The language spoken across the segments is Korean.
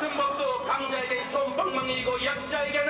같은 법도 강자에게 손방망이이고 약자에게는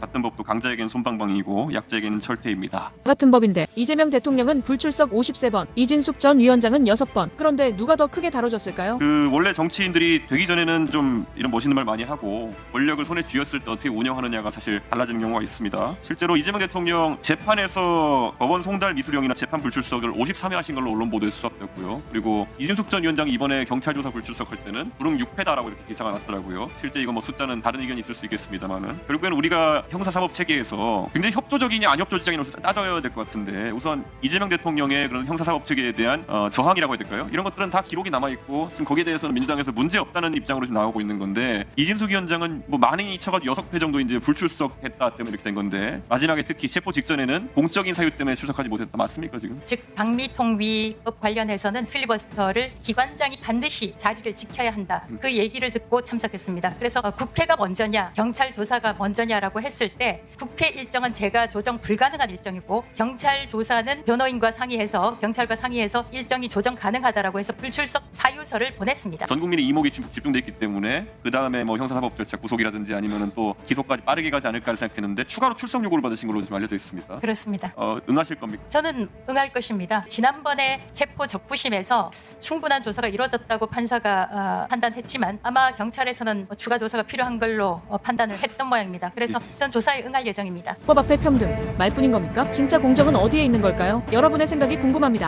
같은 법도 강자에겐 손방망이고 약자에겐 철퇴입니다. 같은 법인데 이재명 대통령은 불출석 53번, 이진숙 전 위원장은 6번. 그런데 누가 더 크게 다뤄졌을까요? 그 원래 정치인들이 되기 전에는 좀 이런 멋있는 말 많이 하고 권력을 손에 쥐었을 때 어떻게 운영하느냐가 사실 달라지는 경우가 있습니다. 실제로 이재명 대통령 재판에서 법원 송달 미수령이나 재판 불출석을 53회 하신 걸로 언론 보도에 수사됐고요. 그리고 이진숙 전 위원장이 이번에 경찰 조사 불출석할 때는 불응 6회다라고 이렇게 기사가 났더라고요. 실제 이거 뭐 숫자는 다른 의견이 있을 수 있겠습니다만은 결국에는 우리가 형사사법 체계에서 굉장히 협조적이냐 안 협조적이냐 따져야 될 것 같은데 우선 이재명 대통령의 그런 형사사법 체계에 대한 어, 저항이라고 해야 될까요? 이런 것들은 다 기록이 남아 있고 지금 거기에 대해서는 민주당에서 문제 없다는 입장으로 지금 나오고 있는 건데 이진숙 위원장은 뭐 만행이 쳐가지고 여섯 회 정도 이제 불출석했다 때문에 이렇게 된 건데 마지막에 특히 체포 직전에는 공적인 사유 때문에 출석하지 못했다 맞습니까 지금? 즉 방미통위법 관련해서는 필리버스터를 기관장이 반드시 자리를 지켜야 한다. 그 얘기를 듣고 참석했습니다. 그래서 어, 국회가 먼저냐, 경찰 조사가 먼저냐라고 했을 때 국회 일정은 제가 조정 불가능한 일정이고 경찰 조사는 변호인과 상의해서 경찰과 상의해서 일정이 조정 가능하다라고 해서 불출석 사유서를 보냈습니다. 전 국민의 이목이 지금 집중돼 있기 때문에 그 다음에 뭐 형사사법 절차 구속이라든지 아니면은 또 기소까지 빠르게 가지 않을까 생각했는데 추가로 출석 요구를 받으신 걸로 지금 알려져 있습니다. 그렇습니다. 어, 응하실 겁니까? 저는 응할 것입니다. 지난번에 체포 적부심에서 충분한 조사가 이루어졌다고 판사가 어, 판단했지만 아마 경찰에서는 뭐 추가 조사가 필요한 걸로 어, 판단을 했던 모양입니다. 그래서 전 조사에 응할 예정입니다. 법 앞에 평등. 말뿐인 겁니까? 진짜 공정은 어디에 있는 걸까요? 여러분의 생각이 궁금합니다.